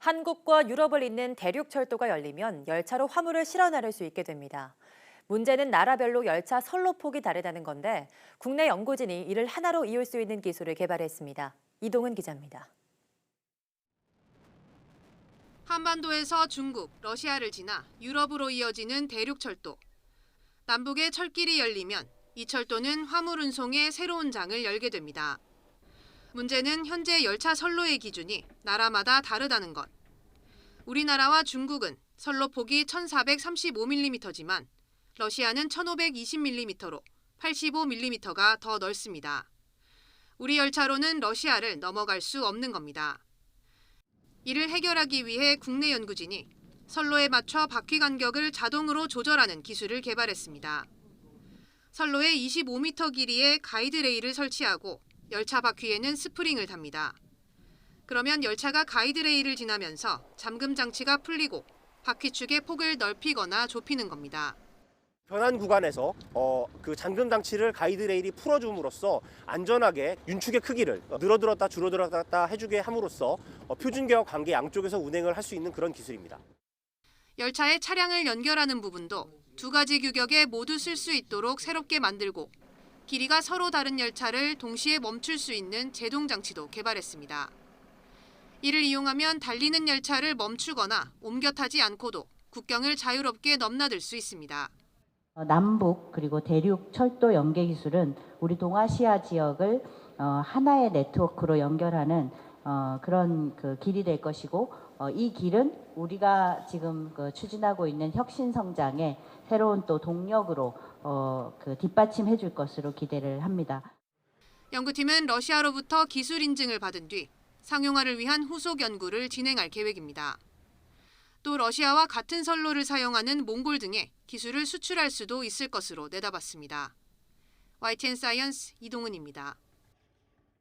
한국과 유럽을 잇는 대륙 철도가 열리면 열차로 화물을 실어 나를 수 있게 됩니다. 문제는 나라별로 열차 선로 폭이 다르다는 건데 국내 연구진이 이를 하나로 이을 수 있는 기술을 개발했습니다. 이동은 기자입니다. 한반도에서 중국, 러시아를 지나 유럽으로 이어지는 대륙 철도. 남북의 철길이 열리면 이 철도는 화물 운송의 새로운 장을 열게 됩니다. 문제는 현재 열차 선로의 기준이 나라마다 다르다는 것. 우리나라와 중국은 선로 폭이 1435mm지만 러시아는 1520mm로 85mm가 더 넓습니다. 우리 열차로는 러시아를 넘어갈 수 없는 겁니다. 이를 해결하기 위해 국내 연구진이 선로에 맞춰 바퀴 간격을 자동으로 조절하는 기술을 개발했습니다. 선로에 25m 길이의 가이드레일을 설치하고 열차 바퀴에는 스프링을 답니다. 그러면 열차가 가이드레일을 지나면서 잠금 장치가 풀리고 바퀴축의 폭을 넓히거나 좁히는 겁니다. 변환 구간에서 어, 그 잠금 장치를 가이드 레일이 풀어줌으로써 안전하게 윤축의 크기를 늘어들었다 줄어들었다 해주게 함으로써 어, 표준개와 관계 양쪽에서 운행을 할 수 있는 그런 기술입니다. 열차의 차량을 연결하는 부분도 두 가지 규격에 모두 쓸 수 있도록 새롭게 만들고 길이가 서로 다른 열차를 동시에 멈출 수 있는 제동 장치도 개발했습니다. 이를 이용하면 달리는 열차를 멈추거나 옮겨 타지 않고도 국경을 자유롭게 넘나들 수 있습니다. 어, 남북 그리고 대륙 철도 연계 기술은 우리 동아시아 지역을 어, 하나의 네트워크로 연결하는 어, 그런 그 길이 될 것이고 어, 이 길은 우리가 지금 그 추진하고 있는 혁신 성장의 새로운 또 동력으로 어, 그 뒷받침해 줄 것으로 기대를 합니다. 연구팀은 러시아로부터 기술 인증을 받은 뒤 상용화를 위한 후속 연구를 진행할 계획입니다. 또 러시아와 같은 선로를 사용하는 몽골 등에 기술을 수출할 수도 있을 것으로 내다봤습니다. YTN 사이언스 이동은입니다.